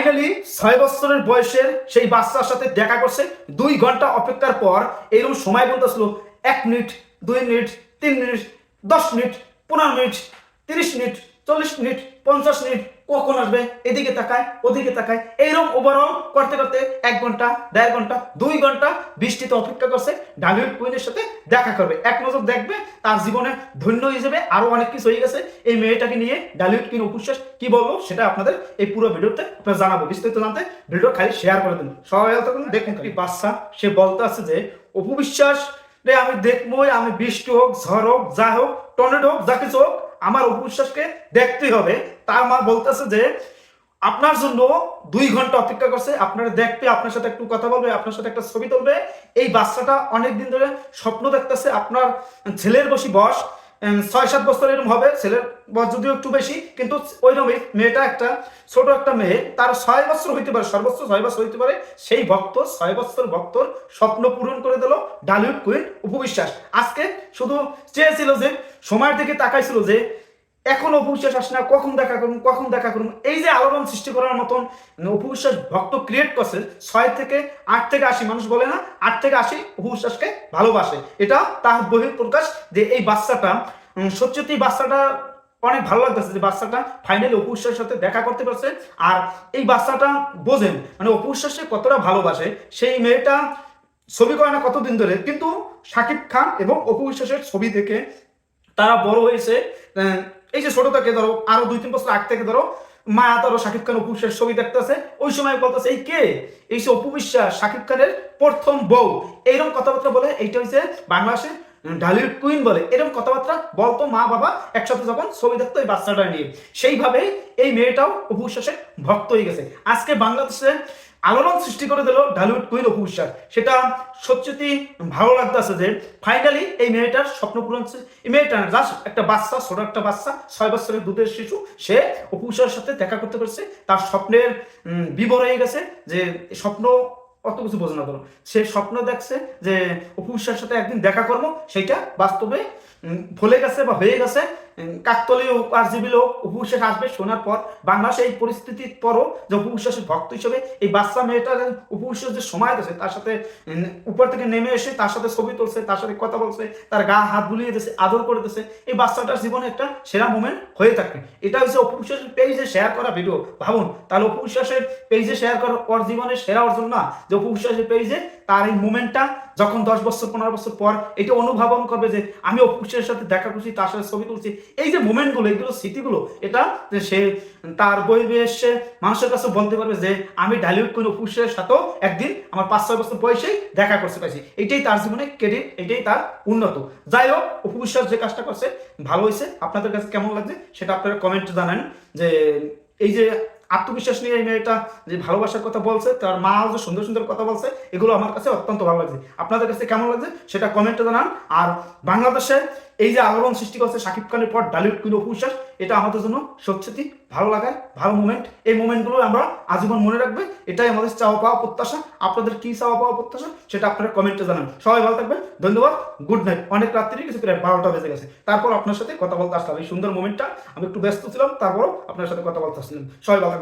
Finally ছয় বছরের বয়সের সেই বাচ্চার সাথে দেখা করছে। দুই ঘণ্টা অপেক্ষার পর এরকম সময় বলতেছিল এক মিনিট, দুই মিনিট, তিন মিনিট, দশ মিনিট, পনেরো মিনিট, তিরিশ মিনিট, চল্লিশ মিনিট, পঞ্চাশ মিনিট কখন আসবে? এদিকে তাকায়, ওদিকে তাকায়। এইরকম ওভারঅল করতে করতে এক ঘণ্টা, দেড় ঘণ্টা, দুই ঘণ্টা বৃষ্টিতে অপেক্ষা করছে ডালিউড কুইনের সাথে দেখা করবে। এক নজর দেখবে তার জীবনে ধন্য হিসেবে আরও অনেক কিছু হয়ে গেছে। এই মেয়েটাকে নিয়ে ডালিউড কুইন উপশ্বাস কি বলব সেটা আপনাদের এই পুরো ভিডিওতে আপনার জানাব। বিস্তারিত জানতে ভিডিও খালি শেয়ার করে দিন। সবাই তখন দেখুন একটি বাচ্চা, সে বলতে আছে যে অপবিশ্বাস রে, আমি দেখবোই, আমি বৃষ্টি হোক, ঝড় হোক, যা হোক টর্নেডো হোক, যা কিছু হোক আমার উপশ্বাসকে দেখতে হবে। তার মা বলতেছে যে আপনার জন্য দুই ঘণ্টা অপেক্ষা করছে। আপনারা দেখবে আপনার সাথে একটু কথা বলবে আপনার সাথে একটা ছবি তুলবে। এই বাচ্চাটা অনেকদিন ধরে স্বপ্ন দেখতেছে। আপনার ছেলের বসি উম, ছয় সাত বছর এরকম হবে, ছেলের বয়স যদিও একটু বেশি, কিন্তু ওই রকমই মেয়েটা একটা, ছোট একটা মেয়ে, তার ছয় বছর হইতে পারে, সর্বোচ্চ ছয় বছর হইতে পারে, সেই ভক্ত, ছয় বছর ভক্তর স্বপ্ন পূরণ করে দিল ডালিউড কুইন উপবিশ্বাস। আজকে শুধু চেয়েছিল যে, সময়ের দিকে তাকাইছিল যে এখন অপবিশ্বাস আসে না, কখন দেখা করুন কখন দেখা করুন এই যে আলোড়ন সৃষ্টি করার মতন অপবিশ্বাস ভক্ত ক্রিয়েট করছে, ছয় থেকে আট থেকে আশি মানুষ বলে না, আট থেকে আশি অপবিশ্বাসকে ভালোবাসে। এটা তার বহির প্রকাশ যে এই বাচ্চাটা সত্যি বাচ্চাটা অনেক ভালো লাগতেছে যে বাচ্চাটা ফাইনালি অপবিশ্বাসের সাথে দেখা করতে পারছে। আর এই বাচ্চাটা বোঝেন মানে অপবিশ্বাসে কতটা ভালোবাসে, সেই মেয়েটা ছবি করে না কতদিন ধরে, কিন্তু শাকিব খান এবং অপবিশ্বাসের ছবি দেখে তারা বড় হয়েছে এই যে ছোট থেকে ধরো, আরও দুই, তিন বছর আগ থেকে ধরো, মায়া ধরো শাকিব খান অপু বিশ্বাস ছবি দেখতেছে। ওই সময় বলতেছে, এই কে? এই যে অপু বিশ্বাস শাকিব খানের প্রথম বউ। এইরকম কথাবার্তা বলে, এইটা হচ্ছে বাংলাদেশে ঢালিউড কুইন বলে। এরকম কথাবার্তা বলতো মা বাবা একসাথে যখন ছবি দেখতো এই বাচ্চাটা নিয়ে। সেইভাবে এই মেয়েটাও অপু বিশ্বাসের ভক্ত হয়ে গেছে। আজকে বাংলাদেশে আলোড়ন সৃষ্টি করে দিল ঢালিউড কুইন অপু সেটা সত্যি ভালো লাগতেছে যে ফাইনালি এই মেয়েটার স্বপ্ন পূরণ এই মেয়েটা জাস্ট একটা বাচ্চা, ছোট একটা বাচ্চা, ছয় বছরের দুধের শিশু। সে অপু সাথে দেখা করতে পারছে। তার স্বপ্নের বিবর হয়ে গেছে যে স্বপ্ন অত কিছু বোঝে না ধরো সে স্বপ্ন দেখছে যে অপু বিশ্বাসের সাথে একদিন দেখা করব, সেইটা বাস্তবে ভুলে গেছে বা হয়ে গেছে। হোক আর জিবি লোক উপবিশ্বাস আসবে শোনার পর বাংলাদেশে এই পরিস্থিতির পরও যে উপবিশ্বাসের ভক্ত হিসেবে এই বাচ্চা মেয়েটা উপবিশ্বাস যে সময় দিয়েছে তার সাথে উপর থেকে নেমে এসে তার সাথে ছবি তুলছে, তার সাথে কথা বলছে, তার গা হাত বুলিয়ে দিয়েছে, আদর করে দিয়েছে, এই বাচ্চাটার জীবনে একটা সেরা মোমেন্ট হয়ে থাকে। এটা হচ্ছে অপবিশ্বাসের পেজে শেয়ার করা ভিডিও ভাবুন, তাহলে অপবিশ্বাসের পেজে শেয়ার করা ওর জীবনের সেরা অর্জন না যে অপবিশ্বাসের পেজে তার এই মুমেন্টটা যখন দশ বছর, পনেরো বছর পর এটা অনুধাবন করবে যে আমি অপবিশ্বাসের সাথে দেখা করছি, তার সাথে ছবি তুলছি, এই যে মোমেন্টগুলো এগুলো স্মৃতিগুলো, এটা সে তার এসে মানুষের কাছে বলতে পারবে যে আমি ডালিউড কোন অপবিশ্বাসের সাথেও একদিন আমার পাঁচ, ছয় বছর বয়সেই দেখা করতে পারছি। এটাই তার জীবনে ক্রেডিট এটাই তার উন্নত। যাই হোক অপবিশ্বাস যে কাজটা করছে, ভালো হয়েছে। আপনাদের কাছে কেমন লাগছে, সেটা আপনারা কমেন্টে জানান যে এই যে আত্মবিশ্বাস নিয়ে এই মেয়েটা যে ভালোবাসার কথা বলছে, তার মা যে সুন্দর সুন্দর কথা বলছে, এগুলো আমার কাছে অত্যন্ত ভালো লাগছে। আপনাদের কাছে কেমন লাগছে সেটা কমেন্টে জানান। আর বাংলাদেশে এই যে আলোড়ন সৃষ্টি করছে শাকিব খানের পর ডালিউড কুইন অপবিশ্বাস এটা আমাদের জন্য সত্যি ভালো লাগার, ভালো মুমেন্ট এই মুমেন্টগুলো আমরা আজীবন মনে রাখবে। এটাই আমাদের চাওয়া পাওয়া প্রত্যাশা। আপনাদের কি চাওয়া পাওয়া প্রত্যাশা সেটা আপনারা কমেন্টে জানান। সবাই ভালো থাকবেন। ধন্যবাদ। গুড নাইট অনেক রাত্রি কিছু প্রায় বারোটা বেজে গেছে। তারপর আপনার সাথে কথা বলতে আসলাম। এই সুন্দর মোমেন্টটা আমি একটু ব্যস্ত ছিলাম, তারপরও আপনার সাথে কথা বলতে আসলাম। সবাই ভালো